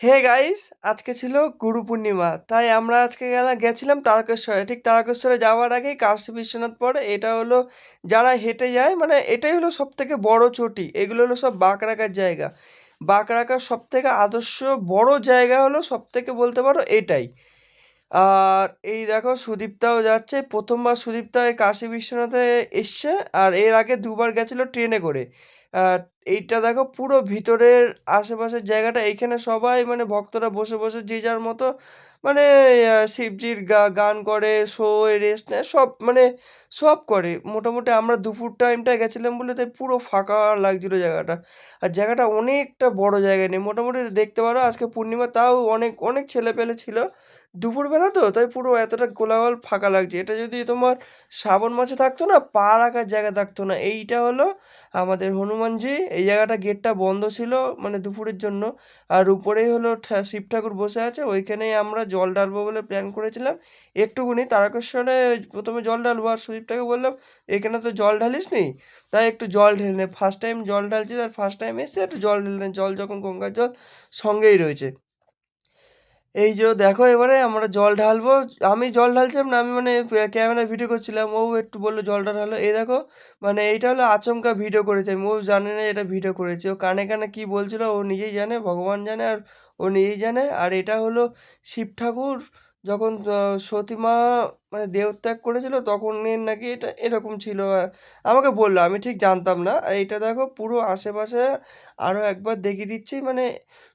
Hey guys, আজকে ছিল গুরু পূর্ণিমা, তাই আমরা আজকে গেলাম গেছিলাম তারকেশ্বরে। ঠিক তারকেশ্বরে যাওয়ার আগেই কাশী বিশ্বনাথ পড়ে, এটা হলো যারা হেঁটে যায় মানে এটাই হলো সব থেকে বড় চটি, এগুলো হলো সব বাঁক রাখার জায়গা। বাঁক রাখার সব থেকে আদর্শ বড় জায়গা হলো সব থেকে বলতে পারো এটাই। আর এই দেখো সুদীপ্তাও যাচ্ছে, প্রথমবার সুদীপ্তা কাশী বিশ্বনাথে এসছে, আর এর আগে দুবার গেছিল ট্রেনে করে। এইটা দেখো পুরো ভিতরের আশেপাশের জায়গাটা, এইখানে সবাই মানে ভক্তরা বসে বসে যে যার মতো মানে শিবজির গা, গান করে, শোয়, রেস্ট নেয়, সব মানে সব করে। মোটামুটি আমরা দুপুর টাইমটা গেছিলাম বলে তাই পুরো ফাঁকা লাগছিল জায়গাটা। আর জায়গাটা অনেকটা বড় জায়গা নেই। মোটামুটি দেখতে পারো আজকে পূর্ণিমা, তাও অনেক অনেক ছেলে পেলে ছিল। দুপুরবেলা তো, তাই পুরো এতটা কোলাহল ফাঁকা লাগছে। এটা যদি তোমার শ্রাবণ মাসে থাকতো না পা রাখার জায়গা থাকতো না। এইটা হলো আমাদের হনুমানজি এই জায়গাটা গেটটা বন্ধ ছিল মানে দুপুরের জন্য। আর উপরেই হলো শিব ঠাকুর বসে আছে, ওইখানেই আমরা জল ডালবো বলে প্ল্যান করেছিলাম। একটুকুনি তারকেশ্বরে প্রথমে জল ডালবো আর সুদীপটাকে বললাম, এখানে তো জল ঢালিস নি? তাই একটু জল ঢেলে নে ফার্স্ট টাইম জল ঢালছিস আর ফার্স্ট টাইম এসে একটু জল ঢেলে জল যখন গঙ্গার জল সঙ্গেই রয়েছে। এই যে দেখো এবারে আমরা জল ঢালবো। আমি জল ঢালছিলাম না, আমি মানে ক্যামেরায় ভিডিও করছিলাম, ও একটু বলল জলটা ঢালো। এই দেখো মানে এইটা হলো আচমকা ভিডিও করেছে। আমি ও জানে না এটা ভিডিও করেছে। ও কানে কানে কী বলছিল, ও নিজেই জানে, ভগবান জানে আর ও নিজেই জানে। আর এটা হলো শিব ঠাকুর যখন সতীমা মানে দেহত্যাগ করেছিল তখন এর নাকি এটা এরকম ছিল। আমাকে বলল, আমি ঠিক জানতাম না। আর এটা দেখো পুরো আশেপাশে আরও একবার দেখিয়ে দিচ্ছি মানে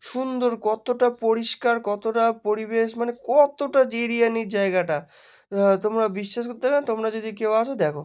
সুন্দর কতটা পরিষ্কার, কতটা পরিবেশ মানে কতটা জিরিয়ানির জায়গাটা। তোমরা বিশ্বাস করতে না, তোমরা যদি কেউ আসো দেখো।